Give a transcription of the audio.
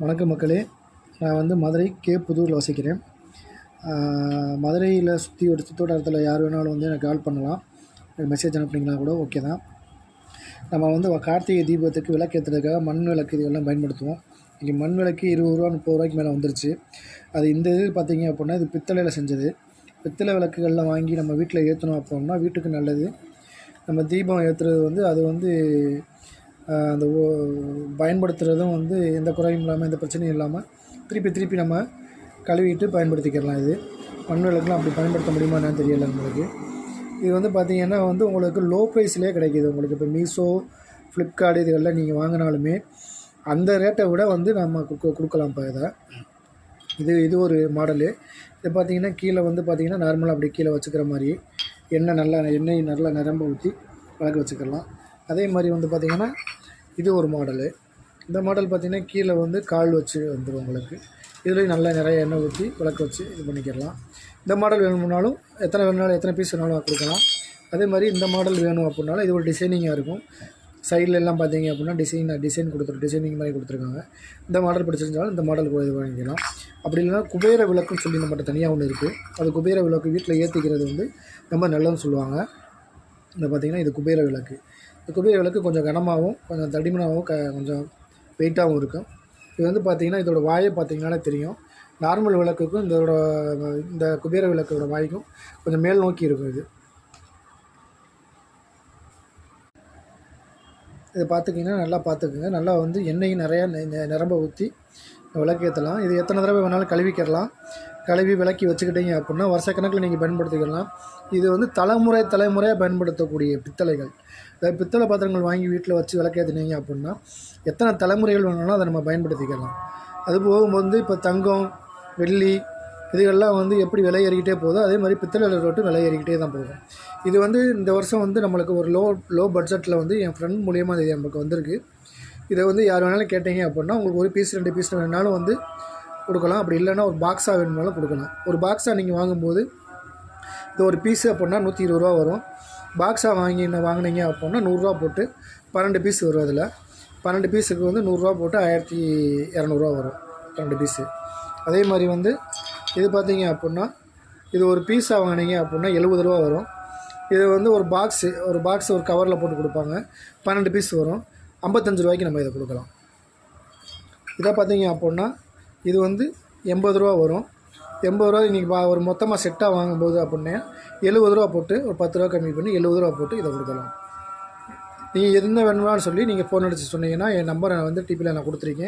வணக்கம் மக்களே. நான் வந்து மதுரை கே புதூரில் வசிக்கிறேன். மதுரையில் சுற்றி ஒரு சுற்றுவட்டாரத்தில் யார் வேணாலும் வந்து எனக்கு கால் பண்ணலாம். எனக்கு மெசேஜ் அனுப்புனீங்கன்னா கூட ஓகே தான். நம்ம வந்து கார்த்திகை தீபத்துக்கு விளக்கேற்றுறதுக்காக மண் விளக்கு இதெல்லாம் பயன்படுத்துவோம். இங்கே மண் விளக்கு இருபது ரூபா முப்பது ரூபாய்க்கு மேலே வந்துருச்சு. அது இந்த இது பார்த்தீங்க அப்படின்னா இது பித்தளையில் செஞ்சது. பித்தளை விளக்குகள்லாம் வாங்கி நம்ம வீட்டில் ஏற்றணும் அப்படின்னா வீட்டுக்கு நல்லது. நம்ம தீபம் ஏற்றுறது வந்து அது வந்து அந்த ஓ- பயன்படுத்துகிறதும் வந்து எந்த குறையும் இல்லாமல் எந்த பிரச்சனையும் இல்லாமல் திருப்பி திருப்பி நம்ம கழுவிட்டு பயன்படுத்திக்கிடலாம் இது. மண் விளக்குலாம் அப்படி பயன்படுத்த முடியுமா என்னன்னு தெரியல நம்மளுக்கு. இது வந்து பார்த்திங்கன்னா வந்து உங்களுக்கு லோ ப்ரைஸ்லேயே கிடைக்கிது. உங்களுக்கு இப்போ மீஷோ ஃப்ளிப்கார்ட் இதுகளில் நீங்கள் வாங்கினாலுமே அந்த ரேட்டை விட வந்து நம்ம கொடுக்கலாம் இப்போ இதை. இது இது ஒரு மாடலு இது பார்த்தீங்கன்னா கீழே வந்து பார்த்திங்கன்னா நார்மலாக அப்படி கீழே வச்சுக்கிற மாதிரி எண்ணெய் நல்லா எண்ணெய் நல்லா நிரம்ப ஊற்றி வளர்க்க வச்சுக்கலாம். அதே மாதிரி வந்து பார்த்திங்கன்னா இது ஒரு மாடலு இந்த மாடல் பார்த்திங்கன்னா கீழே வந்து கால் வச்சு வந்துடும் உங்களுக்கு. இதுலேயும் நல்லா நிறைய எண்ணெய் ஊற்றி விளக்கு வச்சு இது பண்ணிக்கிடலாம். இந்த மாடல் வேணும்னாலும் எத்தனை வேணுனாலும் எத்தனை பீஸ் வேணாலும் கொடுக்கலாம். அதே மாதிரி இந்த மாடல் வேணும் அப்படின்னாலும் இது ஒரு டிசைனிங்காக இருக்கும். சைடில் எல்லாம் பார்த்தீங்க அப்படின்னா டிசைன் டிசைன் கொடுத்துரு டிசைனிங் மாதிரி கொடுத்துருக்காங்க. இந்த மாடல் பிடிச்சிருந்தாலும் இந்த மாடல் இது வாங்கிக்கலாம். அப்படி இல்லைன்னா குபேர விளக்குன்னு சொல்லி நம்மகிட்ட தனியாக ஒன்று இருக்குது அது குபேர விளக்கு வீட்டில் ஏற்றிக்கிறது வந்து ரொம்ப நல்லதுன்னு சொல்லுவாங்க. இந்த பார்த்திங்கன்னா இது குபேர விளக்கு. இந்த குபேர விளக்கு கொஞ்சம் கனமாகவும் கொஞ்சம் தடிமனாகவும் க கொஞ்சம் வெயிட்டாகவும் இருக்கும். இது வந்து பார்த்திங்கன்னா இதோட வாயை பார்த்திங்கனாலே தெரியும். நார்மல் விளக்குக்கும் இதோட இந்த குபேர விளக்கோட வாய்க்கும் கொஞ்சம் மேல் நோக்கி இருக்கும் இது. இதை பார்த்துக்கிங்கன்னா நல்லா பார்த்துக்குங்க. நல்லா வந்து எண்ணெயும் நிறையா நெ- நெ- நிரம்ப ஊற்றி விளக்கு ஏற்றலாம் இது எத்தனை தடவை வேணாலும் கழுவிக்கிறலாம். கழுவி விளக்கி வச்சுக்கிட்டீங்க அப்படின்னா வருஷக்கணக்கில் நீங்கள் பயன்படுத்திக்கலாம். இது வந்து தலைமுறை தலைமுறையாக பயன்படுத்தக்கூடிய பித்தளைகள். அதாவது பித்தளை பாத்திரங்கள் வாங்கி வீட்டில் வச்சு விளக்கேற்றினீங்க அப்படின்னா எத்தனை தலைமுறைகள் வேணாலும் அதை நம்ம பயன்படுத்திக்கலாம். அது போகும்போது வந்து இப்போ தங்கம் வெள்ளி இதுகள்லாம் வந்து எப்படி விலை ஏறிக்கிட்டே போதோ அதே மாதிரி பித்தளை ரோட்டு விலை ஏறிக்கிட்டே தான் போகும். இது வந்து இந்த வருஷம் வந்து நம்மளுக்கு ஒரு லோ லோ பட்ஜெட்டில் வந்து என் ஃப்ரெண்ட் மூலியமாக இது நமக்கு வந்திருக்கு. இதை வந்து யார் வேணாலும் கேட்டீங்க அப்படின்னா உங்களுக்கு ஒரு பீஸ் ரெண்டு பீஸ் வேணாலும் வந்து கொடுக்கலாம். அப்படி இல்லைன்னா ஒரு பாக்ஸாக வேணும்னாலும் கொடுக்கலாம். ஒரு பாக்ஸாக நீங்கள் வாங்கும்போது இது ஒரு பீஸு அப்படின்னா நூற்றி இருபது ரூபா வரும். பாக்ஸாக வாங்கி வாங்கினீங்க அப்படின்னா நூறுரூவா போட்டு பன்னெண்டு பீஸ் வரும் அதில். பன்னெண்டு பீஸுக்கு வந்து நூறுரூவா போட்டு ஆயிரத்தி இரநூறுவா வரும் பன்னெண்டு பீஸு அதே மாதிரி வந்து இது பார்த்தீங்க அப்படின்னா இது ஒரு பீஸாக வாங்கினீங்க அப்படின்னா எழுபது ரூபா வரும். இது வந்து ஒரு பாக்ஸு ஒரு பாக்ஸ் ஒரு கவரில் போட்டு கொடுப்பாங்க. பன்னெண்டு பீஸ் வரும். ஐம்பத்தஞ்சு ரூபாய்க்கு நம்ம இதை கொடுக்கலாம். இதை பார்த்தீங்க அப்படின்னா இது வந்து எண்பது ரூபா வரும். எண்பது ரூபா இன்றைக்கி பா ஒரு மொத்தமாக செட்டாக வாங்கும்போது அப்படின்னா எழுபது ரூபா போட்டு ஒரு பத்து ரூபா கம்மி பண்ணி எழுபது ரூபா போட்டு இதை கொடுக்கலாம். நீங்கள் என்ன வேணுமான்னு சொல்லி நீங்கள் ஃபோன் அடித்து சொன்னீங்கன்னா என் நம்பரை வந்து டிபியில் நான் கொடுத்துருக்கேன்.